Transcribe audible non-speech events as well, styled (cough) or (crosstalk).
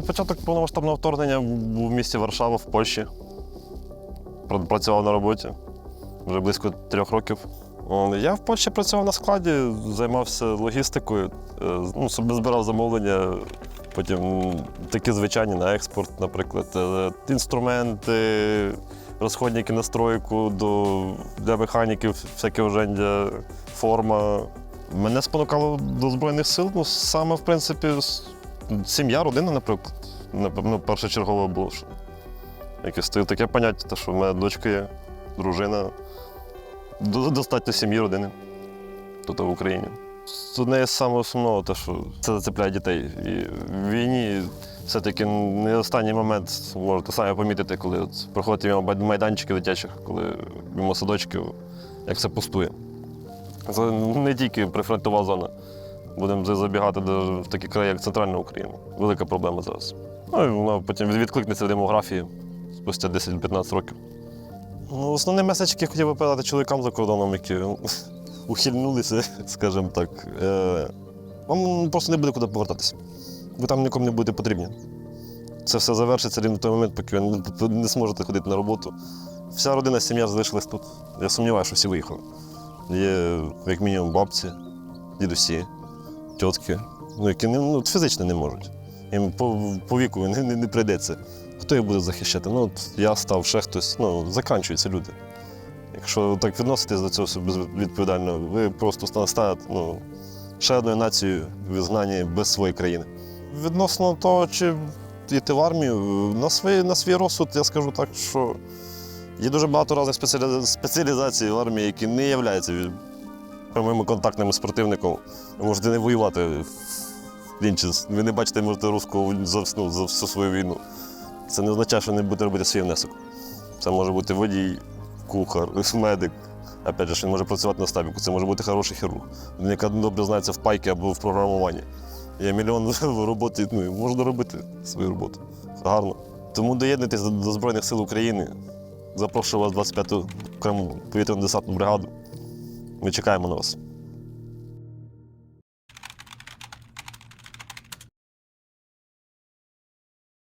початок повномасштабного вторгнення був в місті Варшава в Польщі. Працював на роботі вже близько трьох років. Я в Польщі працював на складі, займався логістикою, е, ну, собі збирав замовлення, потім такі звичайні на експорт, наприклад, е, інструменти, розходники на стройку до, для механіків, всяке ожендя, форма. Мене спонукало до Збройних сил, ну, саме, в принципі, сім'я, родина, наприклад. Напевно, першочергово було. Що якесь та- таке поняття, що в мене дочка є, дружина. Достатньо сім'ї, родини. Тут в Україні. Одне з саме основного, те, що це зацепляє дітей. І в війні все-таки не останній момент можете самі помітити, коли от проходите мимо май- майданчиків дитячих, коли мимо садочків, як все пустує. Це не тільки прифронтова зона. Будемо забігати до в такі краї, як Центральна Україна. Велика проблема зараз. Ну і вона потім відкликнеться в демографії спустя 10-15 років. Ну, основний меседж, який хотів би передати чоловікам за кордоном, які (laughs) ухильнулися, скажімо так. Е, вам просто не буде куди повертатися. Ви там нікому не будете потрібні. Це все завершиться рівно в той момент, поки ви не- не зможете ходити на роботу. Вся родина, сім'я залишилась тут. Я сумніваюся, що всі виїхали. Є, як мінімум, бабці, дідусі, тітки, ну, які не, ну, фізично не можуть. Їм по, по віку не, не, не прийдеться. Хто їх буде захищати? Ну, от я став, ще хтось. Ну, заканчуються люди. Якщо так відноситись до цього все безвідповідально, ви просто ста- станете ну, ще одною нацією в визнанні без своєї країни. Відносно того, чи йти в армію, на свій, на свій розсуд я скажу так, що є дуже багато різних спеціалізацій в армії, які не являються прямими контактними з противником. Можете не воювати. Ви не бачите, можете руського за, ну, за всю свою війну. Це не означає, що не будете робити свій внесок. Це може бути водій, кухар, (laughs) медик. Опять же, він може працювати на стабіку, це може бути хороший хірург, він яка добре знається в пайки або в програмуванні. Є мільйон (laughs) роботи, ну, можна робити свою роботу. Гарно. Тому доєднуйтесь до, до Збройних сил України. Запрошую вас 25-ту окрему повітряно-десантну бригаду. Ми чекаємо на вас.